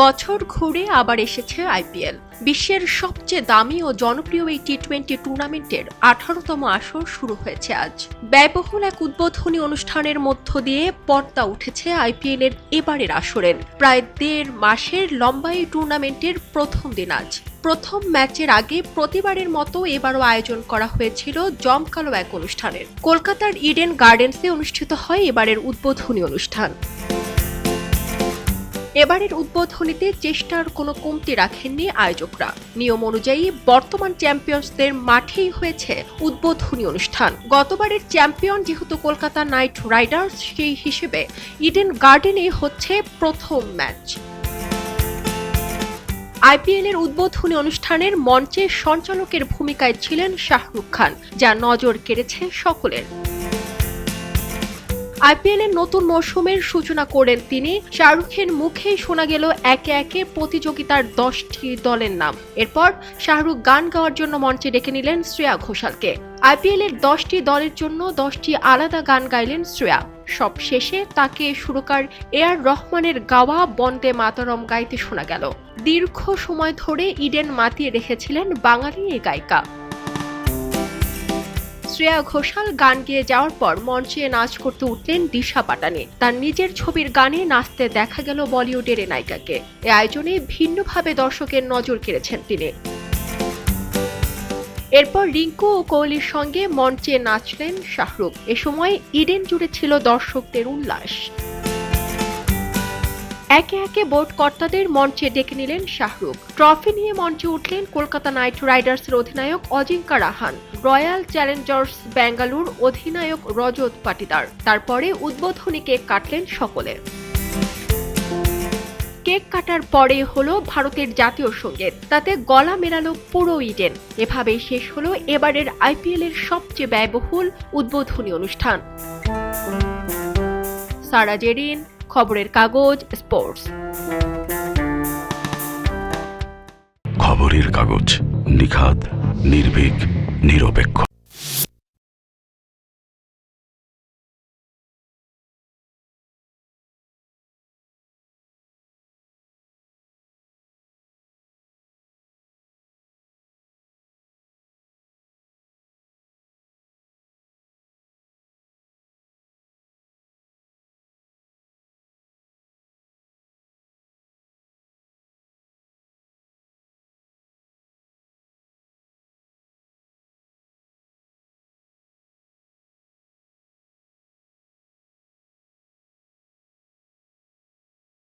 বছর ঘুরে আবার এসেছে আইপিএল। বিশ্বের সবচেয়ে দামি ও জনপ্রিয় এই টি টোয়েন্টি টুর্নামেন্টের আঠারোতম আসর শুরু হয়েছে আজ। ব্যয়বহুল এক উদ্বোধনী অনুষ্ঠানের মধ্য দিয়ে পর্দা উঠেছে আইপিএল এর এবারের আসরের। প্রায় দেড় মাসের লম্বা এই টুর্নামেন্টের প্রথম দিন আজ। প্রথম ম্যাচের আগে প্রতিবারের মতো এবারও আয়োজন করা হয়েছিল জমকালো এক অনুষ্ঠানের। কলকাতার ইডেন গার্ডেন্সে অনুষ্ঠিত হয় এবারের উদ্বোধনী অনুষ্ঠান। এবারের উদ্বোধনীতে চেষ্টার কোনো কমতি রাখেননি আয়োজকরা। নিয়ম অনুযায়ী বর্তমান চ্যাম্পিয়ন্সদের মাঠেই হয়েছে উদ্বোধনী অনুষ্ঠান। গতবারের চ্যাম্পিয়ন যেহেতু কলকাতা নাইট রাইডার্স, সেই হিসেবে ইডেন গার্ডেনে হচ্ছে প্রথম ম্যাচ। আইপিএল এর উদ্বোধনী অনুষ্ঠানের মঞ্চে সঞ্চালকের ভূমিকায় ছিলেন শাহরুখ খান, যা নজর কেড়েছে সকলের। আইপিএল এর নতুন মৌসুমের সূচনা করেন তিনি। শাহরুখের মুখেই শোনা গেল একে একে প্রতিযোগিতার দশটি দলের নাম। এরপর শাহরুখ গান গাওয়ার জন্য মঞ্চে ডেকে নিলেন শ্রেয়া ঘোষালকে। আইপিএল এর দশটি দলের জন্য দশটি আলাদা গান গাইলেন শ্রেয়া। সব শেষে তাকে সুরকার এ আর রহমানের গাওয়া বন্দে মাতরম গাইতে শোনা গেল। দীর্ঘ সময় ধরে ইডেন মাতিয়ে রেখেছিলেন বাঙালি এই গায়িকা। শ্রেয়া ঘোষাল গান গেয়ে যাওয়ার পর মঞ্চে নাচ করতে উঠলেন দিশা পাটানি। তার নিজের ছবির গানে নাচতে দেখা গেল বলিউডের এ নায়িকাকে। এ আয়োজনে ভিন্নভাবে দর্শকের নজর কেড়েছেন তিনি। এরপর রিঙ্কু ও কোহলির সঙ্গে মঞ্চে নাচলেন শাহরুখ। এ সময় ইডেন জুড়ে ছিল দর্শকদের উল্লাস। একে একে বোর্ড কর্তাদের মঞ্চে ডেকে নিলেন শাহরুখ। ট্রফি নিয়ে মঞ্চে উঠলেন কলকাতা নাইট রাইডার্সের অধিনায়ক অজিঙ্কা রাহান। রয়্যাল চ্যালেঞ্জার্স বেঙ্গালুর অধিনায়ক রজত পাটিদার। তারপরে উদ্বোধনী কেক কাটলেন সকলে। কেক কাটার পরে হলো ভারতের জাতীয় সংগীত। তাতে গলা মেলালো পুরো ইডেন। এভাবেই শেষ হলো এবারের আইপিএল এর সবচেয়ে ব্যয়বহুল উদ্বোধনী অনুষ্ঠান। সারা জেরিন খবরের কাগজ স্পোর্টস খবরের কাগজ নিখাত নির্ভীক নিরপেক্ষ।